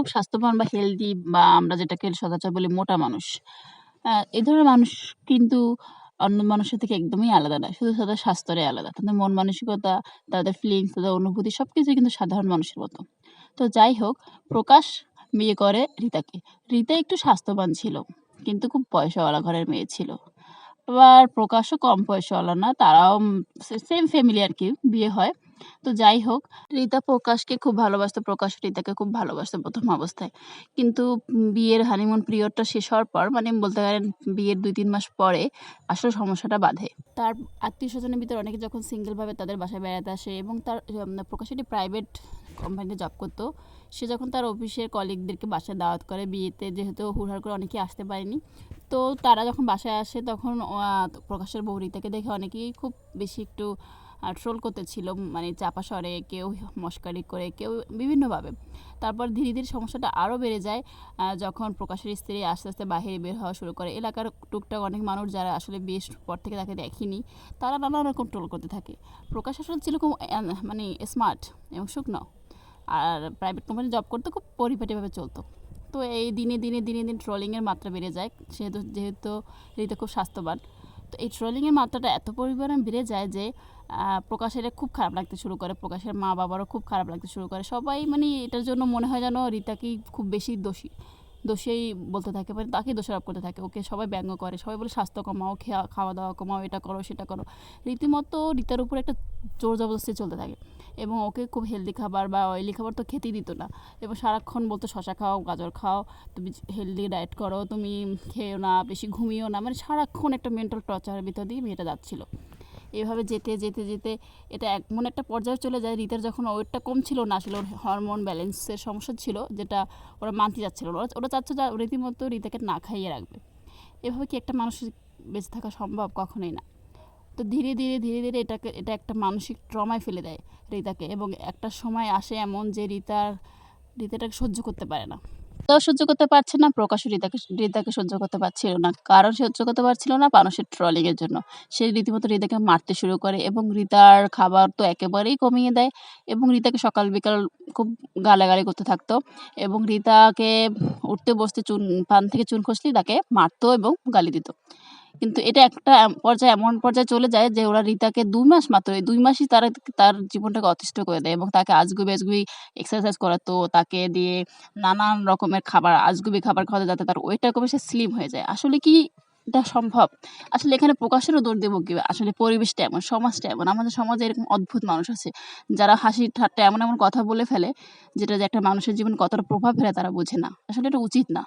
খুব স্বাস্থ্যবান বা হেলদি বা আমরা যেটাকে সচরাচর বলি মোটা মানুষ। এই ধরনের মানুষ কিন্তু অন্য মানুষের থেকে একদমই আলাদা নয়। শুধু তাদের স্বাস্থ্যটাই আলাদা। তাদের মন মানসিকতা, তাদের ফিলিংস, তাদের অনুভূতি সব কিছুই কিন্তু সাধারণ মানুষের মতো। তো যাই হোক, প্রকাশ বিয়ে করে রিতাকে। রিতা একটু স্বাস্থ্যবান ছিল। কিন্তু খুব পয়সাওয়ালা ঘরের মেয়ে ছিল। আবার প্রকাশও কম পয়সাওয়ালা না। তারাও সেম ফ্যামিলি আর কি বিয়ে হয়। তো যাই হোক, রীতা প্রকাশকে খুব ভালোবাসত। প্রকাশ রীতাকে খুব ভালোবাসত প্রথম অবস্থায়। কিন্তু বিয়ের হানিমুন পিরিয়ডটা শেষ হওয়ার পর মানে বলতে পারেন বিয়ের ২-৩ মাস পরে আসলে সমস্যাটা বাঁধে তার আত্মীয় স্বজনের ভিতরে অনেকে যখন সিঙ্গেলভাবে তাদের বাসায় বেড়াতে আসে এবং তার প্রকাশ একটি প্রাইভেট কোম্পানিতে জব করতো সে যখন তার অফিসের কলিগদেরকে বাসায় দাওয়াত করে বিয়েতে যেহেতু হুড়হাড় করে অনেকেই আসতে পারেনি। তো তারা যখন বাসায় আসে তখন প্রকাশের বউ রিতাকে দেখে অনেকেই খুব বেশি একটু ট্রোল করতেছিল। মানে চাপা সরে কেউ মশকারি করে, কেউ বিভিন্নভাবে। তারপর ধীরে, ধীরে সমস্যাটা আরও বেড়ে যায় যখন প্রকাশের স্ত্রী আস্তে, আস্তে বাহিরে বের হওয়া শুরু করে। এলাকার টুকটাক অনেক মানুষ যারা আসলে বিয়ের পর থেকে তাকে দেখেনি, তারা নানা রকম ট্রোল করতে থাকে। প্রকাশ আসলে ছিল মানে স্মার্ট এবং শুকনো। আর প্রাইভেট কোম্পানিতে জব করতে খুব পরিপাটিভাবে চলতো তো এই দিনে, দিনে, দিনে, দিন ট্রোলিং এর মাত্রা বেড়ে যায়। সেহেতু যেহেতু রিতা খুব স্বাস্থ্যবান। তো এই ট্রোলিং এর মাত্রাটা এত পরিমাণে বেড়ে যায় যে প্রকাশের খুব খারাপ লাগতে শুরু করে। প্রকাশের মা-বাবারও খুব খারাপ লাগতে শুরু করে। সবাই মানে এটার জন্য মনে হয় যেন রিতাকেই খুব বেশি দোষী দোষেই বলতে থাকে। মানে তাকেই দোষারোপ করতে থাকে। ওকে সবাই ব্যঙ্গ করে। সবাই বলে স্বাস্থ্য কমাও, খেয়া খাওয়া-দাওয়া কমাও, এটা করো, সেটা করো। রীতিমতো রিতার উপর একটা জোর জবরদস্তি চলতে থাকে। এবং ওকে খুব হেলদি খাবার বা অয়েলি খাবার তো খেতেই দিত না। এবং সারাক্ষণ বলতো শসা খাও, গাজর খাও, তুমি হেলদি ডায়েট করো, তুমি খেয়েও না, বেশি ঘুমিও না। মানে সারাক্ষণ একটা মেন্টাল টর্চারের ভিতর দিয়ে মেয়েটা যাচ্ছিল। এভাবে যেতে, যেতে, যেতে এটা এমন একটা পর্যায়ে চলে যায় রিতার যখন ওয়েটটা কম ছিল না আসলে ওর হরমোন ব্যালেন্সের সমস্যা ছিল যেটা ওরা মানতে চাচ্ছিল না। ওরা ওরা চাচ্ছে যে রীতিমতো রিতাকে না খাইয়ে রাখবে। এভাবে কি একটা মানুষের বেঁচে থাকা সম্ভব? কখনোই না। তো ধীরে, ধীরে, ধীরে, ধীরে এটাকে এটা একটা মানসিক ট্রমায় ফেলে দেয় রিতাকে এবং একটা সময় আসে এমন যে রিতার রিতা এটাকে সহ্য করতে পারে না। রিতাও সহ্য করতে পারছে না, প্রকাশও রিতাকে রিতাকে সহ্য করতে পারছিল না। কারণ সহ্য করতে পারছিল না মানুষের ট্রলিং এর জন্য। সে রীতিমতো রিতাকে মারতে শুরু করে এবং রিতার খাবার তো একেবারেই কমিয়ে দেয় এবং রিতাকে সকাল বিকাল খুব গালাগালি করতে থাকতো এবং রিতাকে উঠতে বসতে চুন পান থেকে চুন খসলেই তাকে মারতো এবং গালি দিত। কিন্তু এটা একটা পর্যায়ে এমন পর্যায়ে চলে যায় যে ওরা রিতাকে দুই মাস মাত্র ২ মাসই তারা তার জীবনটাকে অতিষ্ঠ করে দেয় এবং তাকে আজগুবি, আজগুবি এক্সারসাইজ করাতো। তাকে দিয়ে নানান রকমের খাবার আজগুবি খাবার খাওয়াতো যাতে তার ওয়েটটা কমে সে স্লিম হয়ে যায়। আসলে কি এটা সম্ভব? আসলে এখানে প্রকাশেরও দোষ দেব কি? আসলে পরিবেশটা এমন, সমাজটা এমন। আমাদের সমাজে এরকম অদ্ভুত মানুষ আছে। যারা হাসি ঠাট্টা এমন, এমন কথা বলে ফেলে যেটা যে একটা মানুষের জীবনে কতটা প্রভাব ফেলে তারা বোঝে না। আসলে এটা উচিত না।